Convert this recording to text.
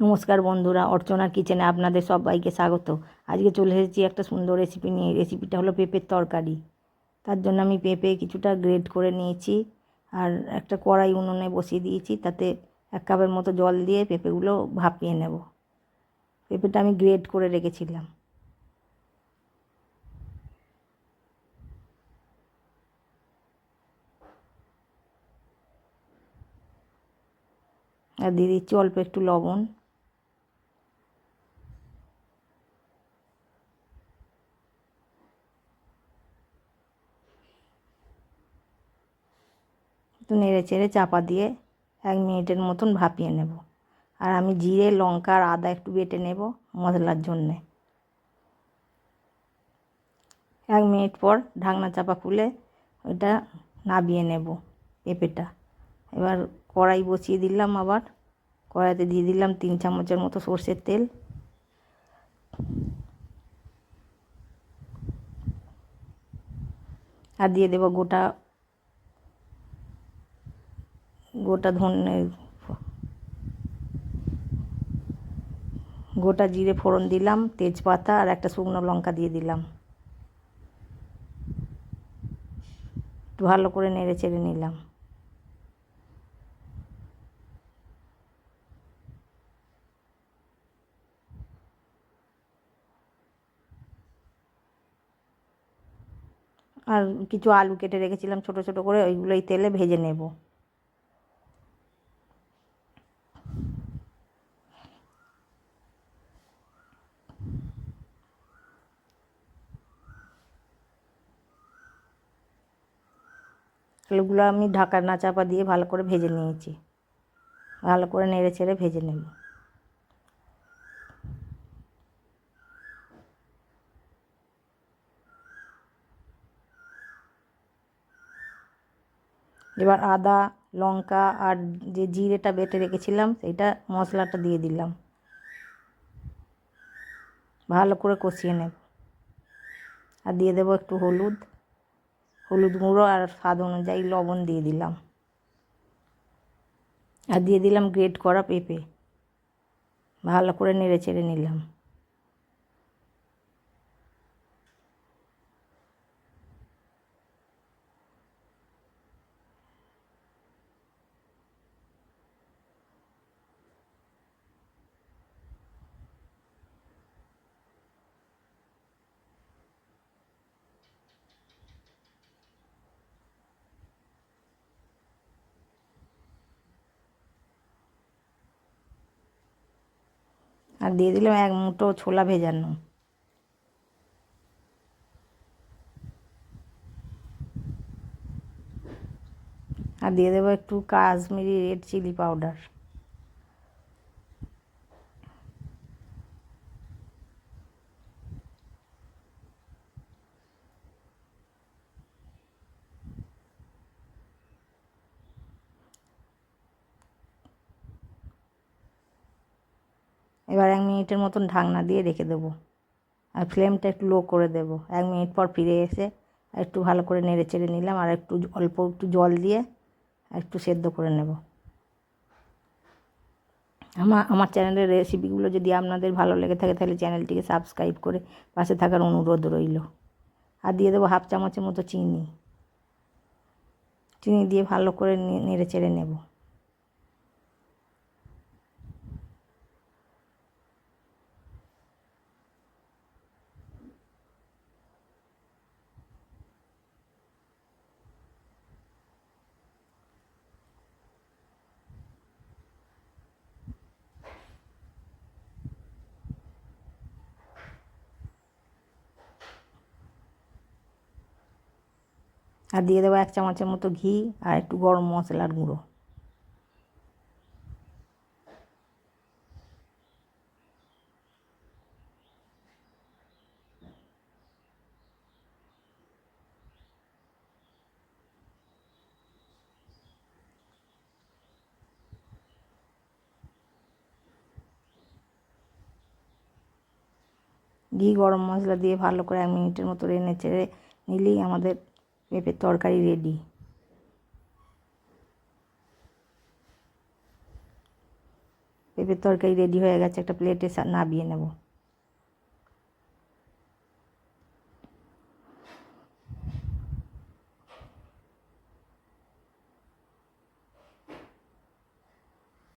নমস্কার বন্ধুরা, অর্চনার কিচেনে আপনাদের সবাইকে স্বাগত। আজকে চলে এসেছি একটা সুন্দর রেসিপি নিয়ে। রেসিপিটা হলো পেঁপের তরকারি। তার জন্য আমি পেঁপে কিছুটা গ্রেড করে নিয়েছি আর একটা কড়াই উনুনে বসিয়ে দিয়েছি। তাতে এক কাপের মতো জল দিয়ে পেঁপেগুলো ভাপিয়ে নেব। পেঁপেটা আমি গ্রেড করে রেখেছিলাম। আর দিয়ে দিচ্ছি অল্প একটু লবণ। একটু নেড়ে চেড়ে চাপা দিয়ে এক মিনিটের মতন ভাপিয়ে নেব। আর আমি জিরে, লঙ্কা আর আদা একটু বেটে নেব মশলার জন্যে। এক মিনিট পর ঢাকনা চাপা খুলে ওটা নাবিয়ে নেব পেঁপেটা। এবার কড়াই বসিয়ে দিলাম আবার। কড়াইতে দিয়ে দিলাম তিন চামচের মতো সর্ষের তেল। আর দিয়ে দেবো গোটা গোটা ধনে গোটা জিরে ফোড়ন দিলাম, তেজপাতা আর একটা শুকনো লঙ্কা দিয়ে দিলাম। ভালো করে নেড়ে চেড়ে নিলাম। আর কিছু আলু কেটে রেখেছিলাম ছোট ছোট করে, ওইগুলোই তেলে ভেজে নেব। আলুগুলো আমি ঢাকা না চাপা দিয়ে ভালো করে ভেজে নিয়েছি। ভালো করে নেড়ে চেড়ে ভেজে নেব। এবার আদা, লঙ্কা আর যে জিরেটা বেটে রেখেছিলাম, সেইটা মশলাটা দিয়ে দিলাম। ভালো করে কষিয়ে নেব। আর দিয়ে দেবো একটু হলুদ। হলুদ গুঁড়ো আর স্বাদ অনুযায়ী লবণ দিয়ে দিলাম। আর দিয়ে দিলাম গ্রেট করা পেঁপে। ভালো করে নেড়ে চেড়ে নিলাম। আর দিয়ে দিলাম এক মুঠো ছোলা ভেজানো। আর দিয়ে দেবো একটু কাশ্মীরি রেড চিলি পাউডার এবার এক মিনিটের মতন ঢাকনা দিয়ে রেখে দেবো। আর ফ্লেমটা একটু লো করে দেবো। এক মিনিট পর ফিরে এসে একটু ভালো করে নেড়ে চেড়ে নিলাম আর একটু অল্প একটু জল দিয়ে একটু সেদ্ধ করে নেব। আমার আমার চ্যানেলের রেসিপিগুলো যদি আপনাদের ভালো লেগে থাকে, তাহলে চ্যানেলটিকে সাবস্ক্রাইব করে পাশে থাকার অনুরোধ রইল। আর দিয়ে দেবো হাফ চামচের মতো চিনি। চিনি দিয়ে ভালো করে নেড়ে চেড়ে নেব। আর দিয়ে দেবো এক চামচের মতো ঘি আর একটু গরম মশলার গুঁড়ো। ঘি, গরম মশলা দিয়ে ভালো করে এক মিনিটের মতো রেনে চেড়ে নিলেই আমাদের পেঁপের তরকারি রেডি পেঁপে পেঁপের তরকারি রেডি হয়ে গেছে একটা প্লেটে নাবিয়ে নেব।